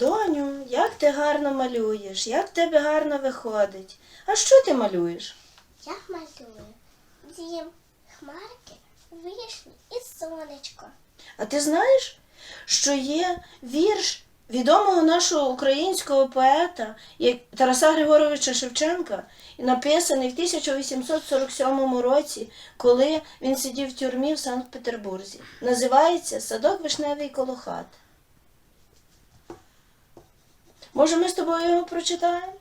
Доню, як ти гарно малюєш, як в тебе гарно виходить. А що ти малюєш? Я малюю дім, хмарки, вишні і сонечко. А ти знаєш, що є вірш відомого нашого українського поета Тараса Григоровича Шевченка, написаний в 1847 році, коли він сидів в тюрмі в Санкт-Петербурзі. Називається Садок вишневий коло хати. Може, ми з тобою його прочитаємо?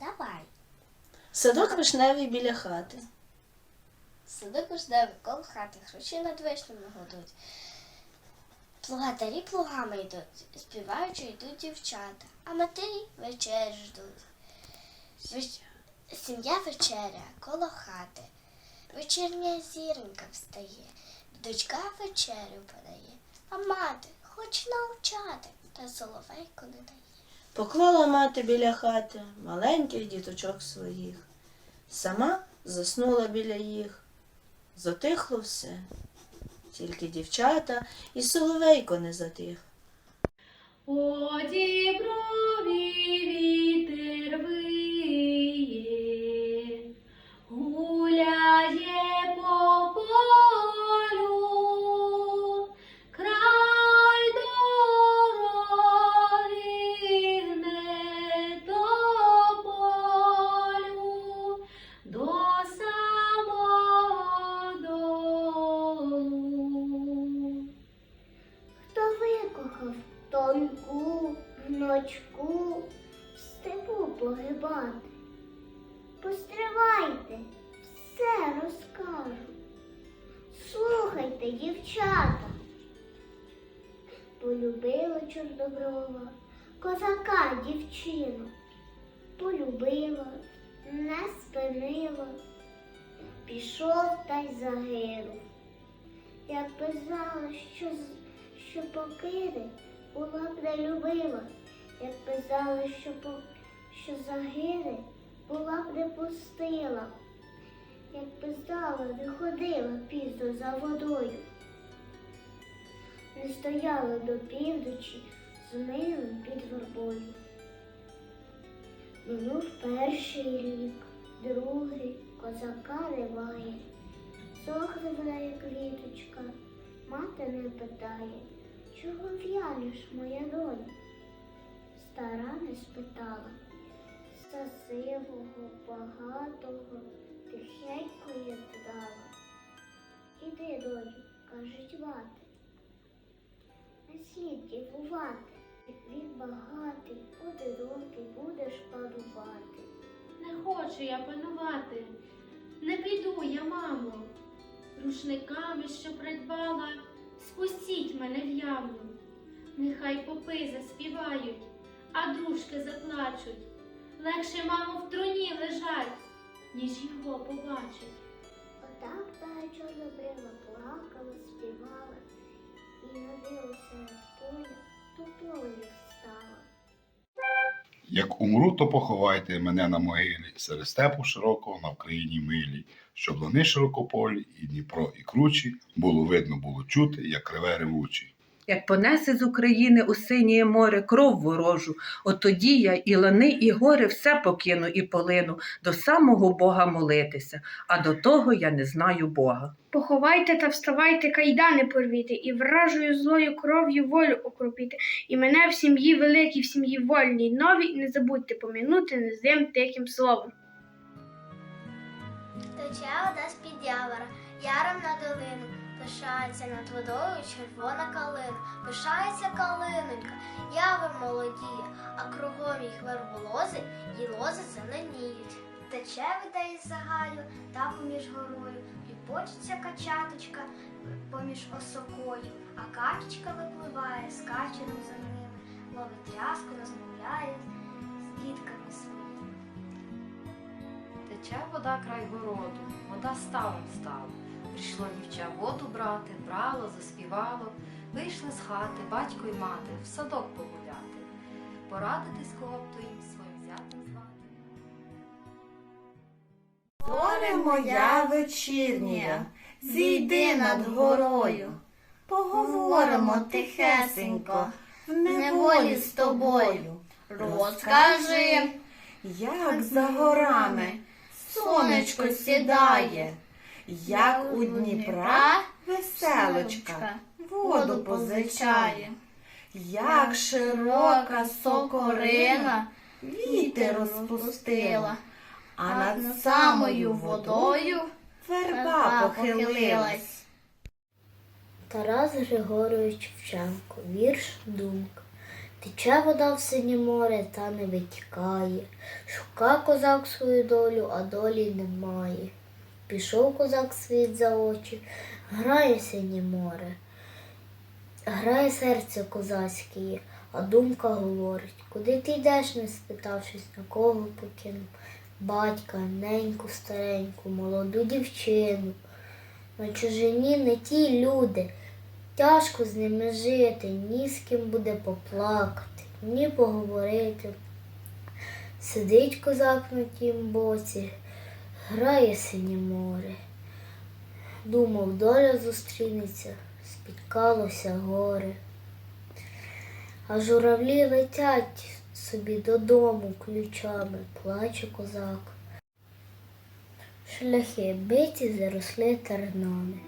Давай. Садок вишневий біля хати. Садок вишневий коло хати, хрущі над вишнями годуть. Плугатарі плугами йдуть, співаючи йдуть дівчата, а матері вечері ждуть. Веч- Сім'я вечеря коло хати. Вечірня зіронька встає, дочка вечерю подає, а мати хоч навчати, та соловейку не дає. Поклала мати біля хати маленьких діточок своїх. Сама заснула біля їх. Затихло все. Тільки дівчата і соловейко не затих. О діброві розкажу. Слухайте, дівчата. Полюбила чорноброва козака дівчину. Полюбила, не спинила, пішов та й загинув. Як би знала, що, що покине, була б не любила, як би знала, що, що загине, була б не пустила, як би знала, не ходила пізно за водою, не стояла до півночі з милим під вербою. Минув перший рік, другий козака немає. Сохне в неї квіточка, мати не питає, чого в'янеш, моя доня? Стара не спитала, за сивого, багатого, тихенько як дала. Іди, доню, кажуть мати, не слід дівувати, він багатий, одинокий, будеш панувати. Не хочу я панувати, не піду я, мамо. Рушниками, що придбала, спустіть мене в яму. Нехай попи заспівають, а дружки заплачуть. Легше, мамо, в труні лежать, ніж його побачить. Отак та чорнобрива плакала, співала, і надила серед поля, то поле встала. Як умру, то поховайте мене на могилі, серед степу широкого на Вкраїні милій, щоб лани широкополі, і Дніпро, і кручі, було видно, було чути, як реве ревучий. Як понесе з України у синє море кров ворожу, от тоді я і лани, і гори все покину і полину до самого Бога молитися, а до того я не знаю Бога. Поховайте та вставайте, кайдани порвіте, і вражою злою кров'ю волю окропіте, і мене в сім'ї великій, в сім'ї вольній, новій, не забудьте помінути незим тихим словом. Тече вода з-під явора, яром на долину, пишається над водою червона калина, пишається калинонька, явор молодіє, а кругом їх верболози і лози зеленіють. Тече вода із загаю та поміж горою, Ліпочеться качаточка поміж осокою, а качечка випливає, скаче за ними, ловить тряску, розмовляє з дітками своїми. Тече вода край городу, вода ставом стала. Прийшло дівча воду брати, брало, заспівало. Вийшли з хати батько й мати в садок погуляти. Порадитись, кого б то їм своїм зятем звати. Зоре моя вечірня, зійди над горою, поговоримо тихесенько, в неволі з тобою. Розкажи, як за горами сонечко сідає, як у Дніпра веселочка воду позичає, як широка сокорина вітер розпустила, а над самою водою верба похилилась. Тарас Григорович Шевченко, вірш Думка. Тече вода в синє море та не витікає. Шука козак свою долю, а долі немає. Пішов козак світ за очі, грає синє море. Грає серце козацьке, а думка говорить, куди ти йдеш, не спитавшись, на кого покинув. Батька, неньку, стареньку, молоду дівчину. На чужині не ті люди. Тяжко з ними жити, ні з ким буде поплакати, ні поговорити. Сидить козак на тім боці, грає синє море. Думав, доля зустрінеться, спіткалося горе. А журавлі летять собі додому ключами, плаче козак. Шляхи биті заросли тернами.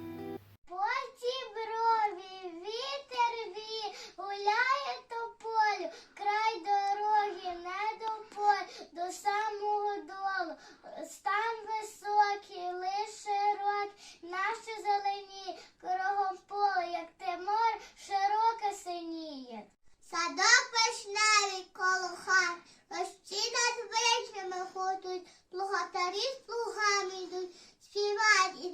Поті брові, вітер ві, гуляє тополю, край дороги, не до поль, до самого долу. Стан високий, лиш широкий, наші зелені, кругом поле, як те море, широке синіє. Садок вишневий коло хат, Лощі над вечорами ходуть, плугатарі з плугами йдуть, співають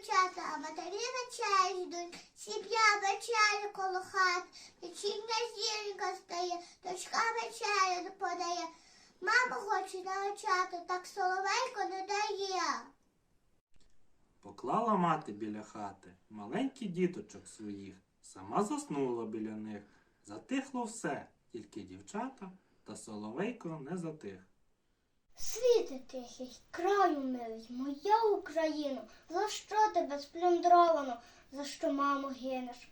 дівчата, а матері вечері ждуть, сім'я вечерю коло хат, вечірня зірка стає, дочка вечерю подає. Мама хоче навчати, так соловейко не дає. Поклала мати біля хати маленьких діточок своїх, сама заснула біля них. Затихло все, тільки дівчата та соловейко не затих. Світи тихий, краю милий, моя Україно, за що тебе сплюндровано, за що, мамо, гинеш?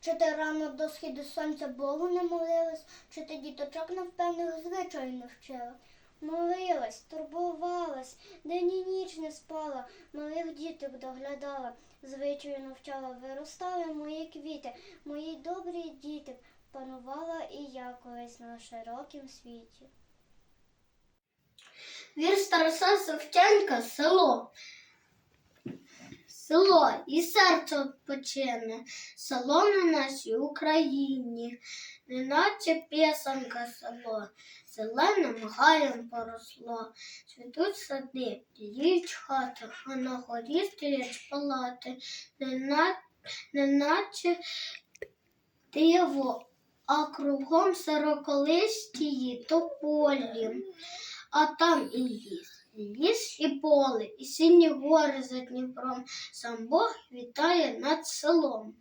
Чи ти рано до східу сонця Богу не молилась, чи ти діточок невпевних звичаїв не вчила? Молилась, турбувалась, день і ніч не спала, малих діток доглядала, звичаю навчала, виростали мої квіти, мої добрі діти, панувала і я колись на широкім світі. Вірш Тараса Шевченка село. Село і серце відпочине, село на нашій Україні, неначе пісенька село, зеленим гаєм поросло, цвітуть сади, діють хати, а на горі стоять палати, неначе диво, а кругом сороколистії тополі. А там і ліс, і ліс, і поле, і сині гори за Дніпром. Сам Бог вітає над селом.